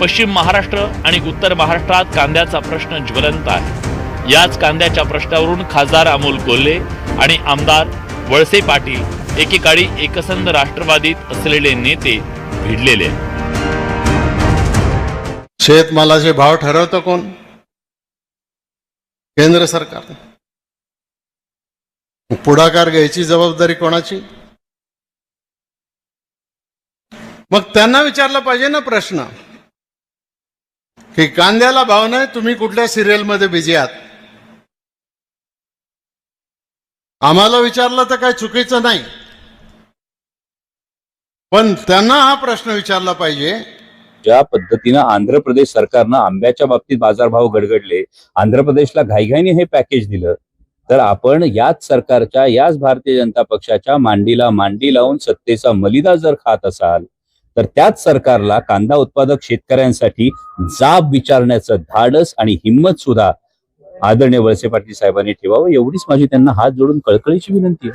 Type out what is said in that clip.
पश्चिम महाराष्ट्र आणि उत्तर महाराष्ट्रात कांद्याचा प्रश्न ज्वलंत आहे. याच कांद्याच्या प्रश्नावरून खासदार अमोल कोल्हे आणि आमदार वळसे पाटील एकेकाळी एकसंध राष्ट्रवादीत असलेले नेते भिडलेले शेतमालाचे भाव ठरवतं कोण? केंद्र सरकार. पुढाकार घ्यायची जबाबदारी कोणाची? मग त्यांना विचारला पाहिजे ना प्रश्न. की कांद्याला भाव नाही तुम्ही कुठल्या सिरियलमध्ये बिझी आहात? आम्हाला विचारलं तर काय चुकीचं नाही. पण त्यांना हा प्रश्न विचारला पाहिजे. ज्या पद्धतीनं आंध्र प्रदेश सरकारनं आंब्याच्या बाबतीत बाजारभाव गडगडले आंध्र प्रदेशला घाईघाईने हे पॅकेज दिलं तर आपण याच सरकारच्या याच भारतीय जनता पक्षाच्या मांडीला मांडी लावून सत्तेचा मलिदा जर खात असाल तर त्याच सरकारला कांदा उत्पादक शेतकऱ्यांसाठी जाब विचारण्याचं धाडस आणि हिंमत सुद्धा आदरणीय वळसे पाटील साहेबांनी ठेवावं एवढीच माझी त्यांना हात जोडून कळकळीची विनंती आहे.